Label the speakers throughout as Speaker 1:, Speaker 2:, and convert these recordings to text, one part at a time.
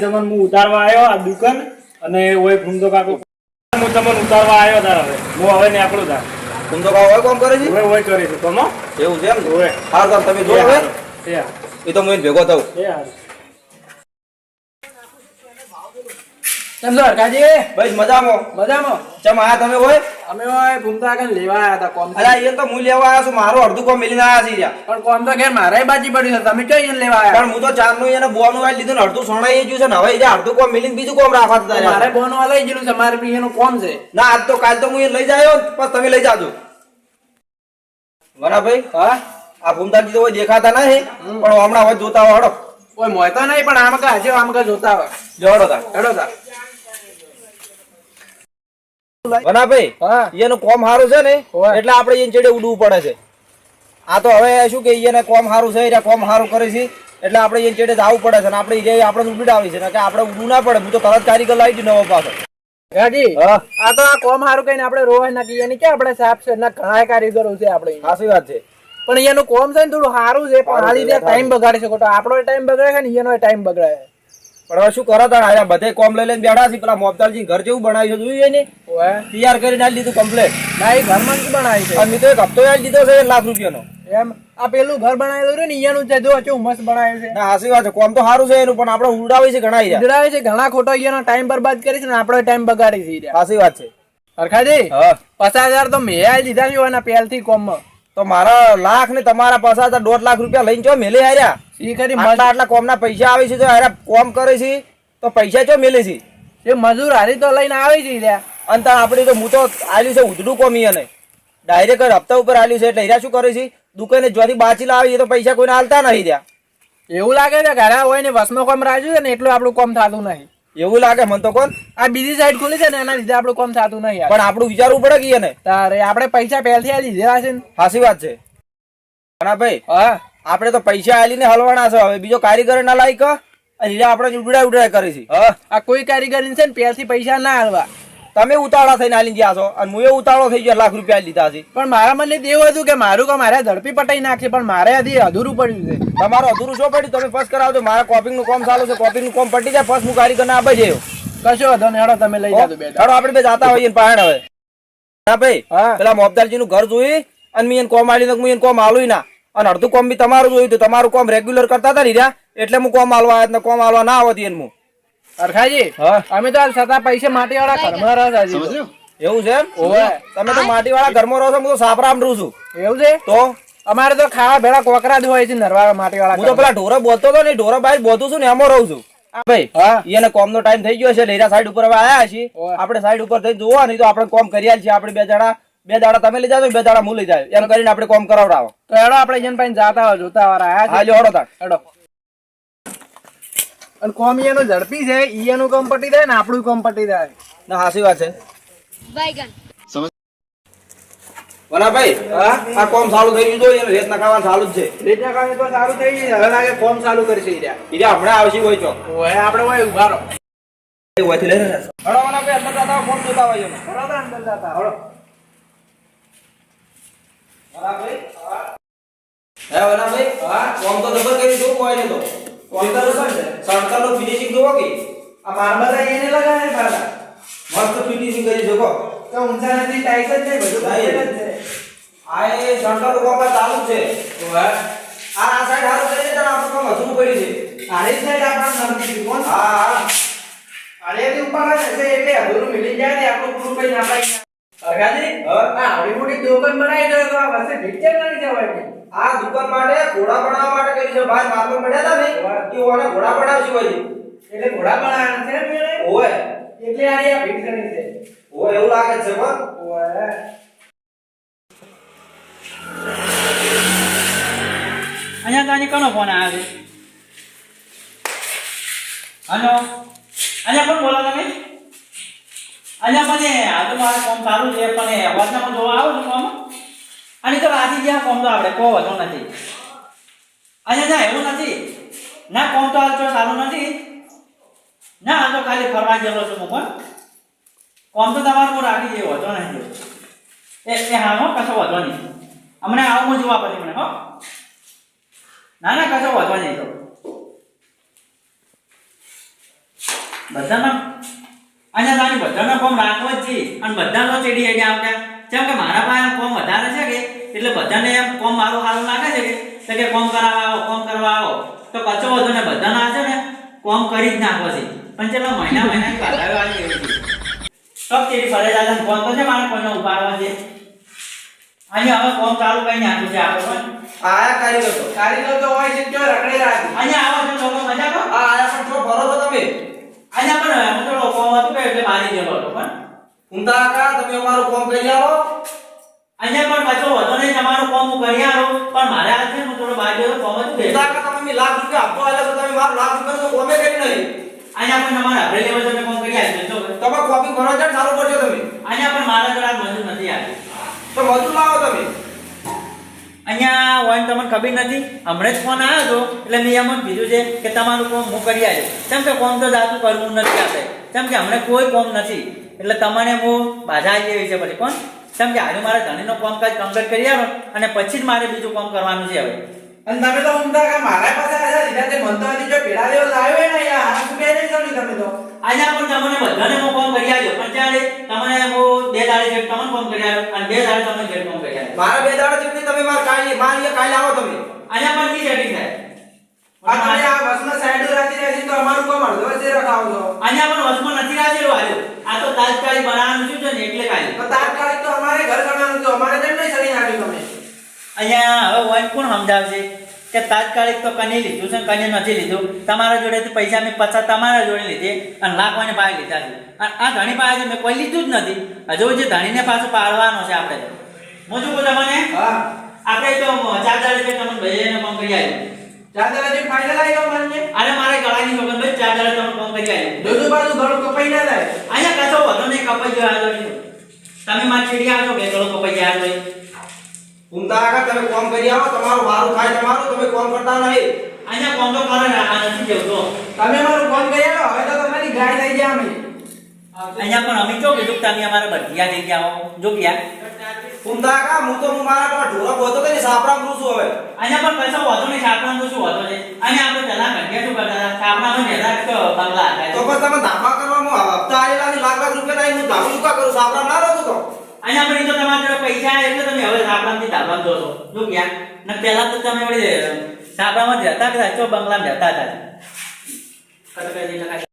Speaker 1: તમને હું ઉતારવા આવ્યો આ દુકાન અને ઓય ભૂમતો કાકો હું તમને ઉતારવા આવ્યો તાર હવે. હું હવે ને આપણો તાર.
Speaker 2: તું કાકો કોમ કરે છે?
Speaker 1: હવે ઓય કરીશું તમે
Speaker 2: એવું છે એમ?
Speaker 1: ઓય
Speaker 2: હારું તાર તમે જો હવે.
Speaker 1: એ
Speaker 2: તો હું ભેગો થઉં.
Speaker 1: એ હાર.
Speaker 3: કેમ કાજી
Speaker 2: ભાઈ મજામાં.
Speaker 3: મજામાં?
Speaker 2: ચમ આ તમે હોય?
Speaker 3: અમે હોય ઘૂમતા આગળ લેવા હતા કોમ
Speaker 2: અરે એ તો હું લેવા આવ્યો છું મારો અડધું કોમ મિલીને આવ્યા છે યાર.
Speaker 3: પણ કોમ તો ઘેર મારે બાજી પડ્યું છે તમે કઈ લેવા આવ્યા
Speaker 2: પણ હું તો ચારનું એને બોન વાળી લીધું ને અડધું સોણાઈ ગયું છે ને હવે એ અડધું કોમ મિલીને બીજું કોમ રાખવા હતા
Speaker 3: મારે બોન લઈ ગયેલું છે મારે બી એનું કોમ છે.
Speaker 2: ના આજ તો કાલ તો હું એ લઈ જાયો પછી તમે લઈ જાજો. વરાભાઈ
Speaker 3: હા?
Speaker 2: આ ભૂમતાજી તો કોઈ દેખાતા નહીં પણ હમણાં હોય જોતા હોય હડો.
Speaker 3: કોઈ મોયતો નહીં પણ આમ કા હજુ આમ કા જોતા હોય.
Speaker 2: જોડો તા.
Speaker 3: હેડો તા.
Speaker 2: વનાભાઈ એનું કોમ સારું છે ને એટલે આપણે એને ચેડે ઉડવું પડે છે. આ તો હવે શું કે એને કોમ સારું છે કોમ સારું કરે છે એટલે આપણે એને ચેડે જવું પડે છે ને આપણે જે આપણે આવે છે ને કે આપણે ઉડવું ના પડે હું તો તરત કારીગર લાવી દઉં નવો પાછો.
Speaker 3: આ તો આ કોમ સારું કહીને આપણે રોવાય નાખી એની કે આપણે સાફ છે? ના ઘણા કારીગરો છે આપણે.
Speaker 2: સાચી વાત છે.
Speaker 3: પણ એનું કોમ છે ને થોડું સારું છે પણ હાલી ટાઈમ બગાડી શકો તો આપણો ટાઈમ બગડે છે ને એનો ટાઈમ બગડે
Speaker 2: પણ હવે શું કરો તાર આયા બધે કોમ લઈ લઈને બેઠા છે પેલા મોબદાલજી ઘર જેવું બનાવ્યું છે જોયું ને તૈયાર કરીને આલી દીધું કમ્પ્લેટ
Speaker 3: ના એ ઘરમાં જ બનાવી છે.
Speaker 2: અને મેં તો એક હપ્તો આલી દીધો છે લાખ રૂપિયાનો.
Speaker 3: એમ આ પેલું ઘર બનાવેલું ને અહીંયાનું છે. જો કેવું મસ્ત બનાવ્યું છે.
Speaker 2: ના સાચી વાત છે. કોમ તો સારું છે એનું પણ આપણે ઉડાવી છે ઘણા
Speaker 3: ઉડાવે છે ઘણા ખોટો અહીંયાનો ટાઈમ બરબાદ કરી છે ને આપણો ટાઈમ બગાડી છે
Speaker 2: સાચી વાત છે.
Speaker 3: હરખાજી પચાસ હજાર તો મેં દીધા છે એના પહેલથી કોમમાં.
Speaker 2: તો મારા લાખ ને તમારા પાસે દોઢ લાખ રૂપિયા લઈને ચો મેલે આર્યા
Speaker 3: ઈ ખરી
Speaker 2: આટલા આટલા કોમના પૈસા આવે છે તો હારે કોમ કરે છે તો પૈસા ચો મેલે છે?
Speaker 3: એ મજૂર હારી તો લઈને આવે છે રહ્યા.
Speaker 2: અને તાર આપણે તો હું તો આલ્યું છે ઉધડું કોમી અને. ડાયરેક્ટ હપ્તા ઉપર આલ્યું છે એટલે હીરા શું કરે છે? દુકાને જ્યાંથી બાચી લાવી એ તો પૈસા કોઈને હાલતા નહીં રહ્યા
Speaker 3: એવું લાગે છે ઘરે હોય ને વસમાં કોમ રાજ્યું છે ને એટલું આપણું કોમ થતું નહીં.
Speaker 2: એવું લાગે મને તો કોણ?
Speaker 3: આ બીજી સાઈડ ખુલી છે ને એના લીધે આપણું કોમ થતું નહીં
Speaker 2: પણ આપણું વિચારવું પડે કે ને
Speaker 3: તારે આપણે પૈસા પહેલથી આ લીધેલા છે ને.
Speaker 2: હાસી વાત છે. ના ભાઈ
Speaker 3: હા.
Speaker 2: આપણે તો પૈસા આલીને હલવાના છે. હવે બીજો કારીગર ના લાયક? હીરા આપણે ઉડાય ઉડાય કરી છે હા.
Speaker 3: આ કોઈ કારીગર છે ને પહેલથી પૈસા ના હાલવા
Speaker 2: તમે ઉતાળા થઈને આલી ગયા છો અને હું એ ઉતાળો થઈ ગયો લાખ રૂપિયા લીધા છે.
Speaker 3: પણ મારા મને એવું હતું કે મારું કે મારે ઝડપી પટાઈ નાખશે પણ મારે હજી અધૂરું પડ્યું છે.
Speaker 2: તમારું અધૂરું શું પડ્યું? તમે ફર્સ્ટ કરાવજો મારા કોપિંગનું કામ ચાલુ છે કોપિંગનું કામ પટી જાય ફર્સ્ટ હું કારીગર ના આપી જયો
Speaker 3: કશો વધો ને હેડો તમે લઈ જાજો બે
Speaker 2: હેડો આપણે બે જાતા હોઈએ ને પાહણ હવે. હા ભાઈ પેલા મોબદારજી નું ઘર જોઈ અને મેં એને કોમ આલી હું એને કોમ આલું ના. અને અડધું કોમ બી તમારું જોયું હતું તમારું કોમ રેગ્યુલર કરતા હતા ને એટલે હું કોમ આલવા આવ્યો કોમ આલવા ના આવતી એને હું.
Speaker 3: અરખાજી
Speaker 2: હા?
Speaker 3: અમે તો છતાં પૈસા માટી વાળા ઘરમાં રહે છે
Speaker 2: એવું છે
Speaker 3: ઓવે.
Speaker 2: તમે તો માટી વાળા ઘરમાં રહો છો હું તો સાપરામ રહું છું.
Speaker 3: એવું છે?
Speaker 2: તો?
Speaker 3: અમારે તો ખાવા ભેળા કોકરા જ હોય છે નરવા માટી
Speaker 2: હું તો પેલા ઢોરો બોલતો હતો ને ઢોરો બહાર બોતું છું ને એમાં રહું છું. ભાઈ. એને કોમ નો ટાઈમ થઈ ગયો છે લેરા સાઈડ ઉપર હવે આયા છીએ. આપણે સાઈડ ઉપર થઈ જોવા નહીં તો આપણે કોમ કરી છીએ આપણે બે જણા. બે દાડા તમે લઈ જાજો બે દાડા હું લઈ જાય. એમ કરીને આપણે કોમ કરાવડાવો.
Speaker 3: તો હેડો આપણે જતા પાસે જાતા હોય જોતા વાળા આયા છે. હેડો. અને કોમ એનો ઝડપી છે ઈ એનું કોમ પટી જાય ને આપણું કોમ પટી જાય.
Speaker 2: ના હાસી વાત છે.
Speaker 4: બાયગન.
Speaker 2: વના ભાઈ આ કોમ ચાલુ થઈ ગયું છે એને રેત નખાવાનું ચાલુ જ છે.
Speaker 3: રીતના કામ તો સારું થઈ ગયું હવે લાગે કોમ ચાલુ કરશે ઈ રહ્યા.
Speaker 2: ઈરે હમણાં આવશે હોય તો.
Speaker 3: ઓય આપણે ઊભા રહો
Speaker 2: હોયથી લઈને હળો વના ભાઈ અંદર જાતા ફોન જોતા હોય
Speaker 3: હળો અંદર જાતા હળો.
Speaker 2: વના ભાઈ હે વના ભાઈ હા કોમ તો જબર કરી જોવું કોઈ ને તો. તો જબર છે. સડતરનું ફિનિશિંગ જોવો કે?
Speaker 3: આ માર્બલ એને લગાવે પાછા
Speaker 2: મસ્ત ફિનિશિંગ કરી જોકો
Speaker 3: તો ઊંચા નથી ટાઈટ જ બધું complete જ છે.
Speaker 2: આ એ નું કામ ચાલુ છે. આ આ સાઈડ હારું કરી દે આપણું કામ પડ્યું છે.
Speaker 3: આડી સાઈડ આપણા નમતી કોણ?
Speaker 2: હા હા.
Speaker 3: ઉપર એટલે હજુ મિલી જાય ને આપણું પૂરું પાડી અરગાજી. આ આવડી મોટી દુકાન બનાવી દો તો આ વસે પિક્ચર ના જવાય
Speaker 2: આ દુકાન માટે ઘોડા બનાવવા માટે કરી છે? ભાઈ માર્કેટ મળ્યા હતા ને કે ઓને ઘોડા બનાવશે હોય
Speaker 3: એટલે ઘોડા બનાવવાના છે ને?
Speaker 2: ઓય
Speaker 3: એટલે આડી આ પિક્ચરની છે
Speaker 2: ઓય એવું લાગે છે પણ.
Speaker 3: ઓય
Speaker 5: અહીંયા તો અહીંયા કોનો ફોન આવે હલો? અહીંયા કોણ બોલો તમે? અહીંયા મને આ તો મારે કોમ સારું છે, પણ વચનામાં જોવા આવો છું કોમ? અને તો આથી જ્યાં કોમ તો આપણે, કોઈ વધુ નથી. અહીંયા ના એવું નથી. ના, કોમ તો હાલ તો સારું નથી. ના, આ તો ખાલી ફરવા ગયેલો છું હું પણ કોમ તો તમારે હું રાખી જેવો વધો નથી. એ એ હા, હો, કશો વધો નહીં. હમણાં આવું હું જોવા પછી મને, હો. ના ના, કશો વધો નહીં તો. બધાના અહીંયા તમે બધાનો ફોર્મ રાખવો જ છે. અને બધાનો ચેડી આઈડિયા આવતા જેમ કે મારા પાસે ફોર્મ વધારે છે કે એટલે બધાને એમ ફોર્મ મારું સારું લાગે છે કે કે કોમ કરાવવા આવો ફોર્મ કરવા આવો. તો કચો વધુ ને બધાના છે ને ફોર્મ કરી જ નાખવો છે. પણ ચલો મહિના મહિનાની બાધાઓ આવી ગઈ છે તો તેરી ફરજ આજે ફોન તો છે મારા કોઈને ઉપાડવા છે. અહીંયા હવે ફોર્મ ચાલુ કરી નાખ્યું છે આપણે પણ.
Speaker 2: આયા કારીગર તો.
Speaker 3: કારીગર તો હોય છે કે રખડે છે.
Speaker 5: અહીંયા આવો છો લોકો મજા કરો
Speaker 2: આ આયા પણ છો ભરો તો તમે.
Speaker 5: અહીંયા પણ હું થોડો કોમ હતું કે એટલે મારી ગયેલો હતો પણ.
Speaker 2: ઉમદા કાકા તમે અમારું કોમ કરી આવો.
Speaker 5: અહીંયા પણ પાછો વધો નહીં તમારું કોમ હું કરી આવો. પણ મારે આ છે હું થોડો બાજુ તો કોમ હતું કે
Speaker 2: ઉમદા કાકા તમે લાખ રૂપિયા આપો આલ્યા તો તમે મારું લાખ રૂપિયા તો કોમે કરી નહીં.
Speaker 5: અહીંયા પણ તમારે આપણે લેવા તમે કોમ કરી આપ્યું જો.
Speaker 2: તમે કોપી ભરવા જાય ચાલુ કરજો તમે.
Speaker 5: અહીંયા પણ મારા જોડે આ મજૂર નથી આવી
Speaker 2: તો મજૂર લાવો તમે.
Speaker 5: અહીંયા હોય તમને ખબર નથી, હમણાં જ ફોન આવ્યો હતો. એટલે મેં એમ કીધું છે કે તમારું કોમ હું કરી આવ્યો કેમ કે કોમ તો જાતું કરવું નથી આપણે. કેમ કે હમણાં કોઈ કોમ નથી. એટલે તમારે હું બાધા આવી જેવી છે પછી, કોણ? કેમ કે આજે મારે ધણીનો કામકાજ કમ્પ્લીટ કરી આવ્યો અને પછી જ મારે બીજું કામ કરવાનું છે હવે.
Speaker 3: અને તમે તો કા મારા પાસે આવ્યા સીધા તે લાવ્યો તમે તો.
Speaker 5: અહીંયા પણ તમને બધાને હું ફોન કરી આવ્યો પણ ત્યારે તમને હું બે દાડે જેટ તમને ફોન કરી આવ્યો અને બે દાડે તમને જેટ ફોન કરી આવ્યો
Speaker 2: મારા બે દાડે જેટલી તમે મારા કાલે મારી કાલે આવો તમે.
Speaker 5: અહીંયા પણ કી સેટિંગ થાય.
Speaker 3: આ તમે આ વસમાં સાઈડ રાખી રહ્યા છે તો અમારું કોમ અડધો વચ્ચે રખાવો છો.
Speaker 5: અહીંયા પણ વસમાં નથી રાજેલું આવ્યો આ તો તાત્કાલિક બનાવવાનું છે ને એટલે કાલે.
Speaker 3: તો તાત્કાલિક તો અમારે ઘર બનાવવાનું તો અમારે તેમ નહીં સડી નાખ્યું તમે.
Speaker 5: અહીંયા હવે વન કોણ સમજાવશે? કે તાત્કાલિક તો કને લીધું છે કને નથી લીધું. તમારા જોડેથી પૈસા મેં પચાસ તમારા જોડે લીધે અને લાખવાની પાસે લીધા છે. અને આ ધણી પાસે મેં કોઈ લીધું જ નથી. હજુ જે ધણીને પાછું પાડવાનો છે આપણે. હું શું કહું તમને?
Speaker 3: હા.
Speaker 5: આપણે તો ચાર દાડે છે તમને ભાઈને કરી આવ્યું
Speaker 3: ચાદર જે ફાઇનલ આવી મને
Speaker 5: અરે મારે ગળાની છોકર ભાઈ ચાર તમને તમે કરી આવ્યું
Speaker 3: દોડું બાજુ કપાઈ ના જાય.
Speaker 5: અહીંયા કશો વધુ નહીં કપાઈ ગયો આ તમે મારી ચીડિયા આવજો કે ગળો કપાઈ જાય
Speaker 2: ઉમદા આગા તમે કામ કરી આવો તમારું વારું થાય તમારું તમે કામ કરતા નહીં
Speaker 5: અહીંયા કોમ તો કરે ના આ નથી જેવતો
Speaker 3: તમે મારું કોમ કરી આવો હવે તો તમારી ગાય થઈ ગયા અમે.
Speaker 5: અહીંયા પણ અમે કયો કીધું તમે અમારે બઢિયા લઈ ગયા આવો જો ગયા
Speaker 2: ઉમદા આગા હું તો હું મારા પર ઢોરો બોતો કે સાપરા છું હવે.
Speaker 5: અહીંયા પણ પૈસા વધુ નહીં છાપવાનું શું વધુ છે અને આપણે પહેલા ઘંટિયા શું કરતા સાપરા નો પહેલા તો બંગલા હતા.
Speaker 2: તો પછી તમે ધાબા કરવામાં હપ્તા આવેલા ને લાખ લાખ રૂપિયા નહીં હું ધાબુ શું કા કરું સાપરા ના રહું તો
Speaker 5: અહીંયા તો તમારા જોડે પૈસા આવે એટલે તમે હવે છાપણામાંથી ધાબામાં જો છો જો ગયા ને પહેલા તો તમે વળી છાપણામાં જ રહેતા હતા ચો બંગલામાં રહેતા હતા. કટકડી લગાડી.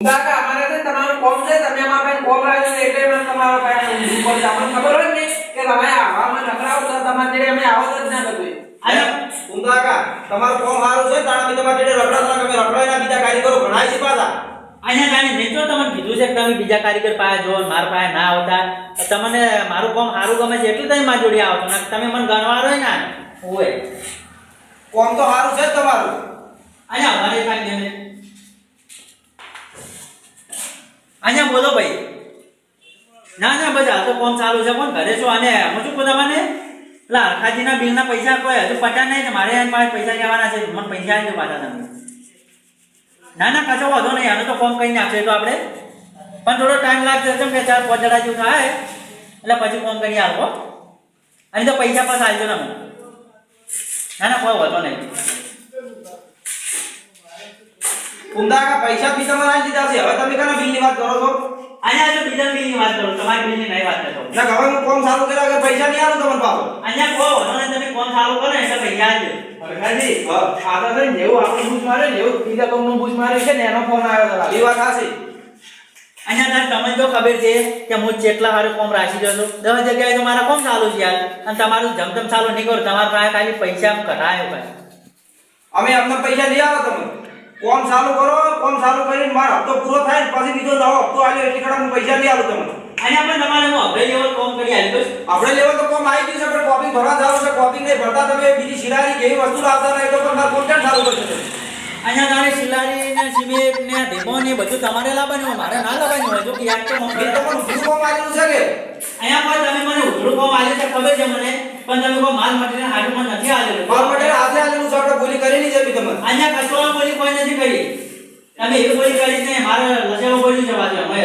Speaker 3: કાકા અમારે છે તમારું કોમ છે તમે અમારા પાસે કોમ રાખ્યો છે એટલે મેં તમારા પાસે ઉપર તમને ખબર હોય ને કે તમે આવામાં નકરાવ તો તમારે જોડે અમે આવો જ ના બધું
Speaker 5: અહીંયા
Speaker 2: ઉમદા કાકા તમારું કોમ સારું છે મેં તમારા જોડે રખડા તમે રખડાઈના બીજા કારીગરો કરો છે પાછા.
Speaker 5: અહીંયા જાણે મેં તો તમને કીધું છે કે તમે બીજા કારીગર પાસે જો મારા પાસે ના આવતા તમને મારું કામ સારું ગમે છે એટલું તમે મારી જોડે આવો છો. તમે મને ગણવા રહો ને. ઓય.
Speaker 2: કામ તો સારું છે તમારું.
Speaker 5: અહીંયા અમારે કાંઈ ને અહીંયા બોલો ભાઈ. ના ના બધા તો કોમ ચાલુ છે. કોણ ઘરે છો? અને હું શું કહું તમને પેલા હરખાજીના બિલના પૈસા કોઈ હજુ પટ્યા નહીં મારે એના પાસે પૈસા લેવાના છે. મને પૈસા આવી પાછા તમે. ના ના, કશો વાંધો નહીં. આનું તો ફોર્મ કઈ નાખશે. તો આપણે પણ થોડો ટાઈમ લાગશે. કેમ કે ચાર, પાંચ જણા જેવું થાય. એટલે પછી ફોર્મ કરી આવો અને તો પૈસા પાછા આવજો ને. ના ના, કોઈ વાંધો નહીં.
Speaker 2: ઉમદા પૈસા બી તમારે દીધા છે. હવે તમે કાના બિલની વાત કરો છો?
Speaker 5: અહીંયા જો બીજા બિલની વાત કરું તમારી બિલની નહીં વાત કરતો.
Speaker 2: ના હવે હું કોમ સારું કર્યા વગર પૈસા નહીં આલું તમને પાછો?
Speaker 5: અહીંયા કહો અને તમે કોમ સારું કરો ને એટલે પૈસા આવજો
Speaker 3: હરખાજી આ તો ને જેવું આપણું બૂસ મારે ને એવું બીજા કંપનું બૂસ મારે છે ને એનો ફોન આવ્યો હતો
Speaker 2: એ વાત સાચી.
Speaker 5: અહીંયા તાર તમને તો ખબર છે કે હું જેટલા હારું કોમ રાખી દઉં છું દસ જગ્યાએ તો મારા કોમ ચાલુ છે યાર. અને તમારું જમતમ ચાલુ નહીં કરો તમારા પાસે ખાલી પૈસા કઢાયો ભાઈ
Speaker 2: અમે અમને પૈસા નહીં આવો તમે. કોમ ચાલુ કરો કોમ ચાલુ કરીને મારો હપ્તો પૂરો થાય ને પછી બીજો નવો હપ્તો આવ્યો એટલે કડા હું પૈસા લઈ આવું તમને.
Speaker 5: અહીંયા આપણે તમારે હું અભય લેવલ કોમ કરી આલી બસ.
Speaker 2: આપણે લેવલ તો કોમ આવી ગયું છે આપણે કોપી ભરવા જાવ છે. કોપી નહીં ભરતા તમે બીજી શિરારી કેવી વસ્તુ લાવતા નહીં તો તમારે મારે કોન્ટેક્ટ ચાલુ કરશે
Speaker 5: અહીંયા તારે શિલારી ને સિમેન્ટ ને ઢેમો ને બધું તમારે લાવવાનું હોય મારે ના લાવવાનું હોય જો કે યાર તો મને.
Speaker 2: તો પણ બીજું કોમ આવેલું છે કે?
Speaker 5: અહીંયા પણ તમે મને ઉધરું કોમ આવ્યું છે ખબર છે મને? પણ તમે કોઈ માલ મટીરિયલ હાજર પણ નથી આલેલું.
Speaker 2: માલ મટીરિયલ આજે આલેલું છે આપણે બોલી કરી છે તમે
Speaker 5: અહીંયા કચોળા બોલી કોઈ નથી કરી. તમે એ બોલી કરી છે મારે લજાવો બોલી જવા દે અમે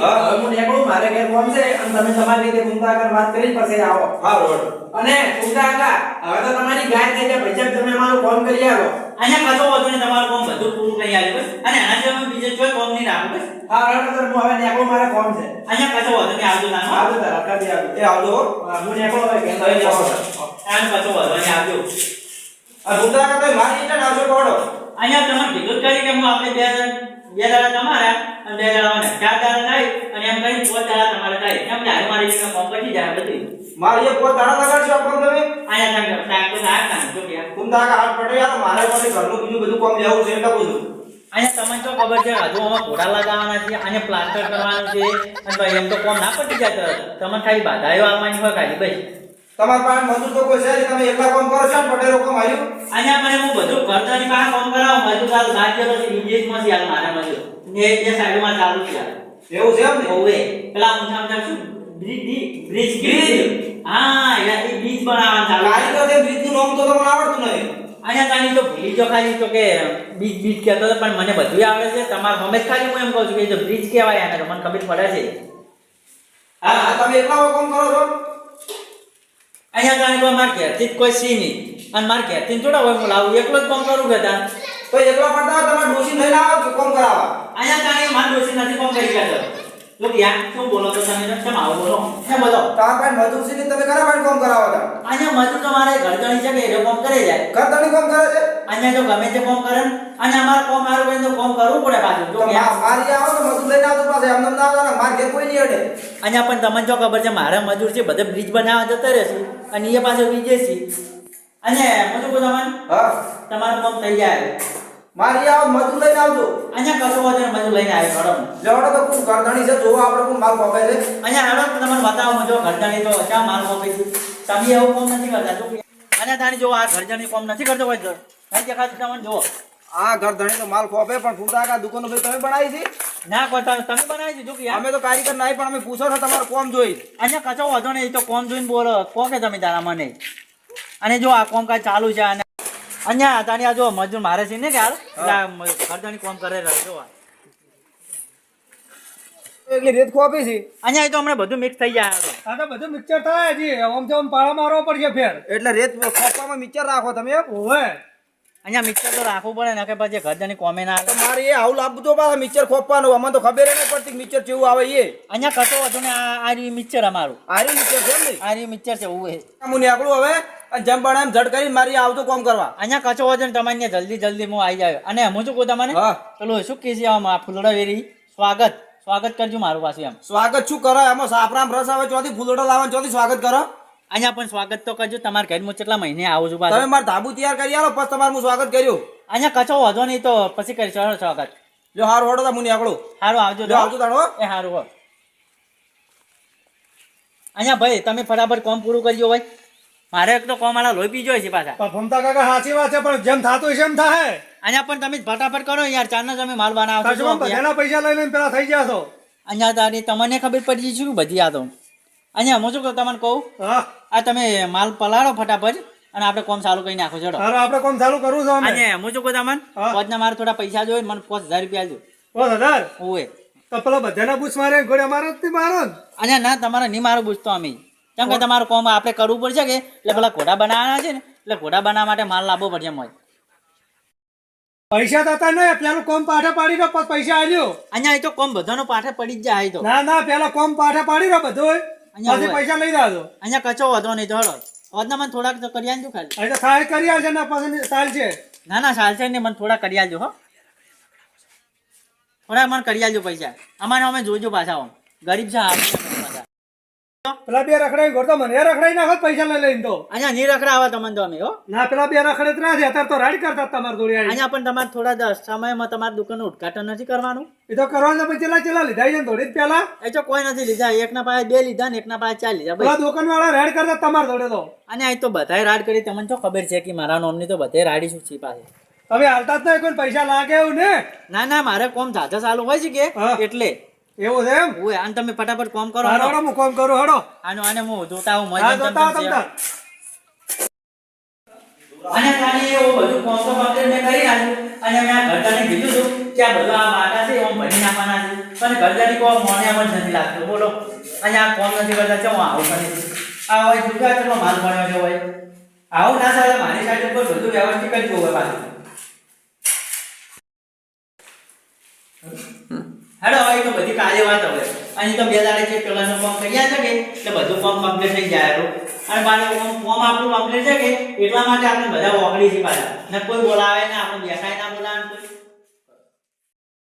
Speaker 2: હા
Speaker 3: હું નીકળું મારે ઘેર છે અને તમે તમારી રીતે ઘૂમતા આગળ વાત કરી જ પછી આવો.
Speaker 2: હા રોડ
Speaker 3: અને આગળ હવે તો તમારી ગાય થઈ જાય પૈસા તમે કરી આવો
Speaker 5: અહીંયા કશો વધુ ને તમારું કોમ બધું પૂરું કરી આલ્યું બસ. અને આના જેવું બીજે કોઈ કોમ નહીં રાખું બસ.
Speaker 3: હા રડો સર હું હવે નેકો મારે કોમ છે.
Speaker 5: અહીંયા કશો વધુ ને આવજો ના
Speaker 3: આવજો તાર અટકાવી આવજો.
Speaker 2: એ આવજો હું.
Speaker 3: નેકો હવે કે
Speaker 2: તમે જાઓ.
Speaker 5: આનો કશો વધુ ને આવજો.
Speaker 2: આ ભૂમતા કાકા મારી ઇન્ટર આવજો પડો
Speaker 5: અહીંયા તમે કીધું કરી કે હું આપણે બે જણ બે દાડા તમારા અને બે દાડા મને ચાર દાડા થાય અને એમ કરીને પોત દાડા તમારે થાય. એમ હાલ મારી રીતે કોમ પતી જાય બધી.
Speaker 2: મારે એક પોત દાડા લગાડશો આપણ તમે.
Speaker 5: આયા તમે નાખ ના જો કે
Speaker 2: કુમ દાડા હાથ પડે યાર મારે પછી ઘરનું બીજું બધું કામ લેવું છે એટલે પૂછું
Speaker 5: અહીંયા તમને તો ખબર છે હજુ અમે ઘોડા લગાવવાના છે અને પ્લાસ્ટર કરવાનું છે. અને ભાઈ એમ તો કોમ ના પટી જાય તરત. તમને ખાલી બાધાઓ આવવાની હોય ખાલી ભાઈ
Speaker 2: તમારા પાસે મજૂર તો કોઈ છે ને તમે એકલા કામ કરો છો ને પટેલો કામ આવ્યું?
Speaker 5: અહીંયા મને હું બધું ઘરદારી પાસે કામ કરાવ મજૂર હાલ ભાગ્ય તો ઇંગ્લિશમાં છે હાલ મારા મજૂર ને એ સાઈડમાં ચાલુ છે
Speaker 2: એવું છે એમ ને?
Speaker 5: ઓવે પેલા ઊંચા ઊંચા શું બ્રિજ બ્રિજ બ્રિજ હા એટલે એ બ્રિજ બનાવવાનું ચાલુ કારી
Speaker 2: તો તે બીજનું નામ તો તમને આવડતું નહીં
Speaker 5: અહીંયા તાની તો ભૂલી જો ખાલી તો કે બીજ બીજ કહેતો હતો પણ મને બધું આવડે છે. તમારે હંમેશ ખાલી હું એમ કહું છું કે જો બ્રિજ કહેવાય આને મને ખબર પડે છે.
Speaker 2: હા હા, તમે એકલા કામ કરો છો?
Speaker 5: અહીંયા તાને કોઈ માર ઘેરથી કોઈ સી નહીં. અને માર ઘેરથી થોડા હોય હું લાવું એકલો જ કોમ કરું કે તાન
Speaker 2: તો એકલા પડતા તમે તમારે ડોસી લઈને આવો કે કોમ કરાવો
Speaker 5: અહીંયા તાને માર ડોસી નથી કોમ કરી ગયા જો કે યાર શું બોલો તો તમે? કેમ આવો બોલો? કેમ બોલો
Speaker 2: તા પાસે મજૂર સી નહીં, તમે કરા કોમ કરાવો
Speaker 5: અહીંયા મજૂર તો મારે ઘર જણી છે કે એ કામ કરે જાય
Speaker 2: ઘરધણી કામ કરે છે.
Speaker 5: અહીંયા જો ગમે તે કામ કરે. અને અમારે કામ મારું કરીને તો કામ કરવું પડે પાછું.
Speaker 2: તો
Speaker 5: જો
Speaker 2: મારી આવો તો મજૂર લઈને આવતો પાસે એમ ના આવે ને મારે ઘેર કોઈ નહીં અડે.
Speaker 5: અહીંયા પણ તમને જો ખબર છે મારા મજૂર છે બધે બ્રિજ બનાવવા જતા રહેશે અને એ પાછો વિદેશી અને મજૂર તમને
Speaker 2: હા.
Speaker 5: તમારું કામ થઈ જાય.
Speaker 2: મારી આવ મજૂર લઈને આવજો.
Speaker 5: અહીંયા કસો વધુ મજૂર લઈને આવ્યો મેડમ
Speaker 2: લેવડો તો કોણ? ગરધણી છે જોવો આપણે કોણ માલ પકડે છે.
Speaker 5: અહીંયા હાલો તમને બતાવો મજો ગરધણી તો ક્યાં માલ મોકલી છે? તમે એવું કોમ નથી કરતા જો અને તારી જો આ ગરધણી કોમ નથી કરતો તો નહીં દેખાતું તમને જો
Speaker 2: આ ગરધણી તો માલ કોપે પણ ફૂટા કા દુકાનો ભાઈ તમે બનાવી છે?
Speaker 5: ના કોઈ તમે બનાવી દીધું કે
Speaker 2: અમે તો કારીગર નહીં પણ અમે પૂછો છો તમારો કોમ જોઈ.
Speaker 5: અહીંયા કચો વધો નહીં એ તો કોમ જોઈને બોલો. કો કે તમે તારા મને અને જો આ કોમ કાજ ચાલુ છે અને અહીંયા તાણી આ જો મજૂર મારે છે ને કે હાલ? ઘરજાની કોમ કરે રહે જો
Speaker 2: એટલે રેત ખોપી છે.
Speaker 5: અહીંયા એ તો હમણાં બધું મિક્સ થઈ જાય આ તો.
Speaker 1: બધું મિક્સર થાય હજી. આમ તો આમ પાળા મારવો પડશે ફેર.
Speaker 2: એટલે રેત ખોપવામાં મિક્સર રાખો તમે
Speaker 1: ઓવે.
Speaker 5: અહીંયા મિક્સર તો રાખવું પડે ને કે પછી ઘરજાની કોમે ના
Speaker 2: તો
Speaker 5: આવે.
Speaker 2: મારે એ આવું લાભ તો પાછા મિક્સર ખોપવાનું અમને તો ખબર નહીં પડતી મિક્સર કેવું આવે એ.
Speaker 5: અહીંયા કચો વધુ ને આ આ રહ્યું મિક્સર અમારું.
Speaker 2: આરી મિક્સર છે ને
Speaker 5: આ રહ્યું મિક્સર છે ઉવે
Speaker 2: હું નીકળું હવે જેમ પણ એમ ઝડ કરીને મારી આવતો કોમ કરવા.
Speaker 5: અહીંયા કચો ને તમારે જલ્દી જલ્દી હું આવી જાય અને હું શું કહું તમને? પેલું શું કહે છે આમ? આ ફૂલડા વેરી. સ્વાગત. સ્વાગત કરજો મારું પાછું એમ.
Speaker 2: સ્વાગત શું કરો એમાં સાપરામ રસ આવે ચોથી ફૂલડો લાવે ચોથી સ્વાગત કરો.
Speaker 5: અહીંયા પણ સ્વાગત તો કરજો. તમારા ઘરમાં કેટલા મહિને આવું છું
Speaker 2: તમે મારે ધાબુ તૈયાર કરી આવો પછી તમારું હું સ્વાગત કર્યું.
Speaker 5: અહીંયા કચો વધો નહીં તો પછી કરી સ્વાગત
Speaker 2: જો હારું હોડો તો મુની નીકળું
Speaker 5: હારું આવજો
Speaker 2: જો આવજો તાણો
Speaker 5: એ હારું હો. અહીંયા ભાઈ તમે ફટાફટ કોમ પૂરું કરજો ભાઈ. મારે એક તો કોમ વાળા લોહી જોઈએ છે પાછા.
Speaker 1: પણ કાકા સાચી વાત છે પણ જેમ થતું છે એમ થાય
Speaker 5: અહીંયા પણ તમે ફટાફટ કરો યાર ચારનો તમે માલ બનાવો છો.
Speaker 1: બધાના પૈસા લઈ લઈને પેલા થઈ ગયા છો.
Speaker 5: અહીંયા તારી તમને ખબર પડી જશે બધી આ તો. અહીંયા હું શું કહું તમને કહું?
Speaker 1: હા.
Speaker 5: આ તમે માલ પલાળો ફટાફટ અને આપણે કોમ ચાલુ કરી નાખો ચડો
Speaker 1: આપણે કોમ ચાલુ કરવું છે અમે.
Speaker 5: અને હું શું કહું તમને?
Speaker 1: હા.
Speaker 5: પોચના મારે થોડા પૈસા જોઈએ મને પાંચ હજાર રૂપિયા આલજો
Speaker 1: ઓ દાદા
Speaker 5: ઓએ
Speaker 1: તો પેલા બધાના બૂસ મારે ઘોડે મારો જ મારો જ.
Speaker 5: ના તમારે નહીં મારું પૂછતો અમે. કેમ કે તમારું કોમ આપણે કરવું પડશે કે? એટલે પેલા ઘોડા બનાવવાના છે ને એટલે ઘોડા બનાવવા માટે માલ લાવવો પડશે મોય
Speaker 1: પૈસા થતા નહીં પેલું કોમ પાઠે પાડી રહ્યો પૈસા આવ્યો
Speaker 5: અહીંયા તો કોમ બધાનો પાઠે પડી જ જાય તો.
Speaker 1: ના ના પેલા કોમ પાઠે પાડી રહ્યો બધું.
Speaker 5: અહીંયા
Speaker 1: પૈસા લઈ જાજો.
Speaker 5: અહીંયા કચો વધો નહીં તો હળો. વધના મને થોડાક તો કરી આલજો ખાલી.
Speaker 1: તો સહાય કરી આલજો ને પછી સાલ છે.
Speaker 5: ના ના ચાલશે ને મને થોડા કરી આલજો હો. થોડા મને કરી આલજો પૈસા. અમારે અમે જોજો પાછા ગરીબ છે આપણે
Speaker 1: પેલા બે રખડાઈ ગોળ તો મને રખડાઈ નાખો પૈસા લઈ લઈને તો.
Speaker 5: અહીંયા ની રખડા આવા તમને તો અમે હો.
Speaker 1: ના પેલા બે રખડે જ છે અત્યારે તો રાઈડ કરતા તમારે જોડે
Speaker 5: અહીંયા પણ તમારે થોડા સમયમાં તમારી દુકાનનું ઉદઘાટન નથી કરવાનું?
Speaker 1: એ તો કરવાનું પછી ચેલા ચેલા લીધા છે થોડી પેલા
Speaker 5: એ તો કોઈ નથી લીધા એકના પાસે બે લીધા ને એકના પાસે ચાર લીધા
Speaker 1: પેલા દુકાન વાળા રાઈડ કરતા તમારે જોડે તો.
Speaker 5: અને અહીં તો બધાય રાડ કરી તમને તો ખબર છે કે મારા નોમની તો બધે રાડી શું છે પાસે
Speaker 1: હવે હાલતા જ નહીં કોઈ પૈસા લાગે એવું ને?
Speaker 5: ના ના મારે કોમ ઝાઝા ચાલુ હોય છે કે એટલે.
Speaker 1: એવું છે એમ?
Speaker 5: ઓય આને તમે ફટાફટ કોમ કરો હાલો
Speaker 1: હું કોમ કરું હડો
Speaker 5: આનો આને હું જોતા હું મજા
Speaker 1: જોતા તમ.
Speaker 5: અને ખાલી એવું બધું કોમ તો કમ્પ્લીટ મેં કરી નાખ્યું. અને મેં આ ઘરદાને કીધું હતું કે આ બધું આ વાટા છે એમ ભરી નાખવાના છે. પણ ઘરદાની કોમ મને એમ જ નથી લાગતું. બોલો. અહીંયા આ કોમ નથી કરતા હું આવું કરી આ હોય ગુજરાતમાં માલ મળ્યો છે હોય. આવું ના થાય મારી સાઈડ ઉપર બધું વ્યવસ્થિત કરી દઉં હોય પાછું હેડો, હવે તો બધી કાલે વાત હવે. અહીં તો બે દાડે છે પેલાનું ફોર્મ તૈયાર છે કે? એટલે બધું ફોર્મ કમ્પ્લીટ થઈ જાય. અને પાછું ફોર્મ ફોર્મ આપણું કમ્પ્લીટ છે કે? એટલા માટે આપણે બધા ઓગળી છે પાછા. ને કોઈ બોલાવે ને, આપણે બેસાય ના બોલાવે કોઈ.